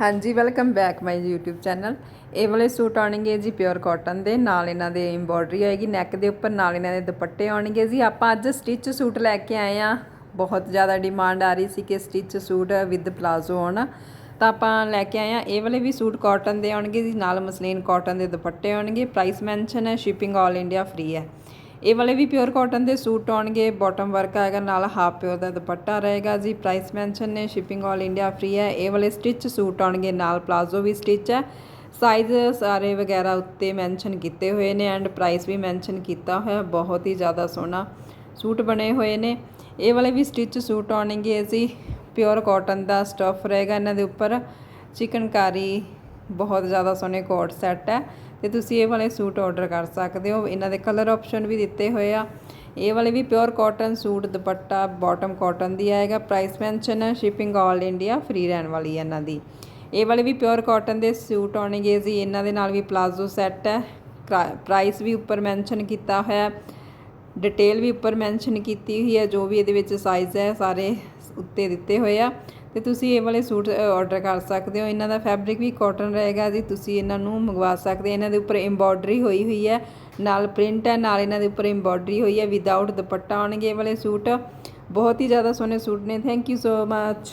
ਹਾਂਜੀ welcome back my YouTube channel ਇਹ ਵਾਲੇ ਸੂਟ ਆਉਣਗੇ ਜੀ ਪਿਓਰ ਕਾਟਨ ਦੇ, ਨਾਲ ਇਹਨਾਂ ਦੇ ਐਮਬੋਡਰੀ ਹੋਏਗੀ ਨੈਕ ਦੇ ਉੱਪਰ, ਨਾਲ ਇਹਨਾਂ ਦੇ ਦੁਪੱਟੇ ਆਉਣਗੇ ਜੀ। ਆਪਾਂ ਅੱਜ ਸਟਿਚ ਸੂਟ ਲੈ ਕੇ ਆਏ ਆ ਬਹੁਤ ਜ਼ਿਆਦਾ ਡਿਮਾਂਡ ਆ ਰਹੀ ਸੀ ਕਿ ਸਟਿਚ ਸੂਟ ਵਿਦ ਪਲਾਜ਼ੋ ਹੋਣ ਤਾਂ ਆਪਾਂ ਲੈ ਕੇ ਆਏ ਆ ਇਹ ਵਾਲੇ ਵੀ ਸੂਟ ਕਾਟਨ ਦੇ ਆਉਣਗੇ ਜੀ, ਨਾਲ ਮਸਲੀਨ ਕਾਟਨ ਦੇ ਦੁਪੱਟੇ ਆਉਣਗੇ। ਪ੍ਰਾਈਸ ਮੈਂਸ਼ਨ ਹੈ ਸ਼ਿਪਿੰਗ ਆਲ ਇੰਡੀਆ ਫ੍ਰੀ ਹੈ। ਇਹ ਵਾਲੇ ਵੀ ਪਿਓਰ ਕਾਟਨ ਦੇ ਸੂਟ ਆਉਣਗੇ ਬਾਟਮ ਵਰਕ ਆਏਗਾ, ਨਾਲ ਹਾਫ ਪਿਓਰ ਦਾ ਦੁਪੱਟਾ ਰਹੇਗਾ ਜੀ ਪ੍ਰਾਈਸ ਮੈਂਸ਼ਨ ਨੇ ਸ਼ਿਪਿੰਗ ਆਲ ਇੰਡੀਆ ਫ੍ਰੀ ਹੈ, ਇਹ ਵਾਲੇ ਸਟਿਚ ਸੂਟ ਆਉਣਗੇ, ਨਾਲ ਪਲਾਜ਼ੋ ਵੀ ਸਟਿਚ ਹੈ ਸਾਈਜ਼ ਸਾਰੇ ਵਗੈਰਾ ਉੱਤੇ ਮੈਂਸ਼ਨ ਕੀਤੇ ਹੋਏ ਨੇ ਐਂਡ ਪ੍ਰਾਈਸ ਵੀ ਮੈਂਸ਼ਨ ਕੀਤਾ ਹੋਇਆ, ਬਹੁਤ ਹੀ ਜ਼ਿਆਦਾ ਸੋਹਣਾ ਸੂਟ ਬਣੇ ਹੋਏ ਨੇ, ਇਹ ਵਾਲੇ ਵੀ ਸਟਿਚ ਸੂਟ ਆਉਣਗੇ ਜੀ ਪਿਓਰ ਕਾਟਨ ਦਾ ਸਟਫ ਰਹੇਗਾ ਇਹਨਾਂ ਦੇ ਉੱਪਰ ਚਿਕਨਕਾਰੀ ਬਹੁਤ ਜ਼ਿਆਦਾ ਸੋਹਣੇ ਕੋਟ ਸੈੱਟ ਹੈ ਤੇ ਤੁਸੀਂ ਇਹ ਵਾਲੇ ਸੂਟ ਆਰਡਰ ਕਰ ਸਕਦੇ ਹੋ। ਇਹਨਾਂ ਦੇ ਕਲਰ ਆਪਸ਼ਨ ਵੀ ਦਿੱਤੇ ਹੋਏ ਆ। ਇਹ ਵਾਲੇ ਵੀ ਪਿਓਰ ਕਾਟਨ ਸੂਟ, ਦੁਪੱਟਾ ਬਾਟਮ ਕਾਟਨ ਦੀ ਆਏਗਾ। ਪ੍ਰਾਈਸ ਮੈਂਸ਼ਨ ਹੈ ਸ਼ਿਪਿੰਗ ਆਲ ਇੰਡੀਆ ਫ੍ਰੀ ਰਹਿਣ ਵਾਲੀ ਹੈ ਇਹਨਾਂ ਦੀ। ਇਹ ਵਾਲੇ ਵੀ ਪਿਓਰ ਕਾਟਨ ਦੇ ਸੂਟ ਆਉਣਗੇ ਜੀ। ਇਹਨਾਂ ਦੇ ਨਾਲ ਵੀ ਪਲਾਜ਼ੋ ਸੈੱਟ ਹੈ। ਪ੍ਰਾਈਸ ਵੀ ਉੱਪਰ ਮੈਂਸ਼ਨ ਕੀਤਾ ਹੋਇਆ ਹੈ। ਡਿਟੇਲ ਵੀ ਉੱਪਰ ਮੈਂਸ਼ਨ ਕੀਤੀ ਹੋਈ ਹੈ, ਜੋ ਵੀ ਇਹਦੇ ਵਿੱਚ ਸਾਈਜ਼ ਹੈ, ਸਾਰੇ ਉੱਤੇ ਦਿੱਤੇ ਹੋਏ ਆ। ਤੇ ਤੁਸੀਂ ਇਹ ਵਾਲੇ ਸੂਟ ਆਰਡਰ ਕਰ ਸਕਦੇ ਹੋ। ਇਹਨਾਂ ਦਾ ਫੈਬਰਿਕ ਵੀ ਕਾਟਨ ਰਹੇਗਾ ਜੀ, ਤੁਸੀਂ ਇਹਨਾਂ ਨੂੰ ਮੰਗਵਾ ਸਕਦੇ ਇਹਨਾਂ ਦੇ ਉੱਪਰ ਐਮਬੋਡਰੀ ਹੋਈ ਹੋਈ ਹੈ, ਨਾਲ ਪ੍ਰਿੰਟ ਹੈ, ਨਾਲ ਇਹਨਾਂ ਦੇ ਉੱਪਰ ਐਮਬੋਡਰੀ ਹੋਈ ਹੈ। ਵਿਦਆਊਟ ਦੁਪੱਟਾ ਆਉਣਗੇ ਇਹ ਵਾਲੇ ਸੂਟ। ਬਹੁਤ ਹੀ ਜ਼ਿਆਦਾ ਸੋਹਣੇ ਸੂਟ ਨੇ। Thank you so much